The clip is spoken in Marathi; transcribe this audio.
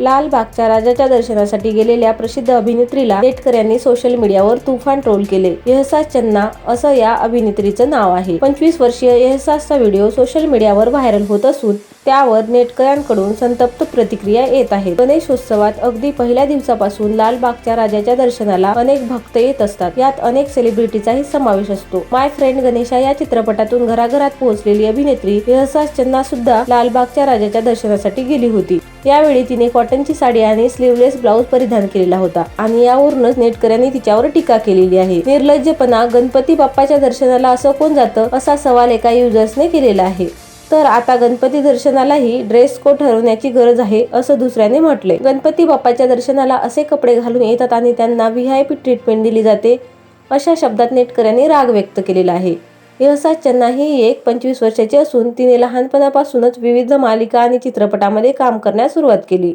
लालबागच्या राजाच्या दर्शनासाठी गेलेल्या प्रसिद्ध अभिनेत्रीला नेटकऱ्यांनी सोशल मीडियावर तुफान ट्रोल केले. एहसास चन्ना असं या अभिनेत्रीचं नाव आहे. पंचवीस वर्षीय यहसासचा व्हिडिओ सोशल मीडियावर व्हायरल होत असून त्यावर नेटकऱ्यांकडून संतप्त प्रतिक्रिया येत आहेत. गणेशोत्सवात अगदी पहिल्या दिवसापासून लालबागच्या राजाच्या दर्शनाला अनेक भक्त येत असतात. यात अनेक सेलिब्रिटीचाही समावेश असतो. माय फ्रेंड गणेशा या चित्रपटातून घराघरात पोहोचलेली अभिनेत्री एहसास चन्ना सुद्धा लालबागच्या राजाच्या दर्शनासाठी गेली होती. यावेळी तिने कॉटनची साडी आणि स्लीवलेस ब्लाऊज परिधान केलेला होता आणि यावरूनच नेटकऱ्यांनी तिच्यावर टीका केलेली आहे. निर्लज्जपणा गणपती बाप्पाच्या दर्शनाला असं कोण जातं असा सवाल एका युजर्सने केलेला आहे. तर आता गणपती दर्शनालाही ड्रेस कोड ठरवण्याची गरज आहे असं दुसऱ्याने म्हटले गणपती बाप्पाच्या दर्शनाला असे कपडे घालून येतात आणि त्यांना व्ही आय पी ट्रीटमेंट दिली जाते अशा शब्दात नेटकऱ्यांनी राग व्यक्त केलेला आहे. एहसास चन्ना ही एक पंचवीस वर्षाची असून तिने लहानपणापासूनच विविध मालिका आणि चित्रपटामध्ये काम करण्यास सुरुवात केली.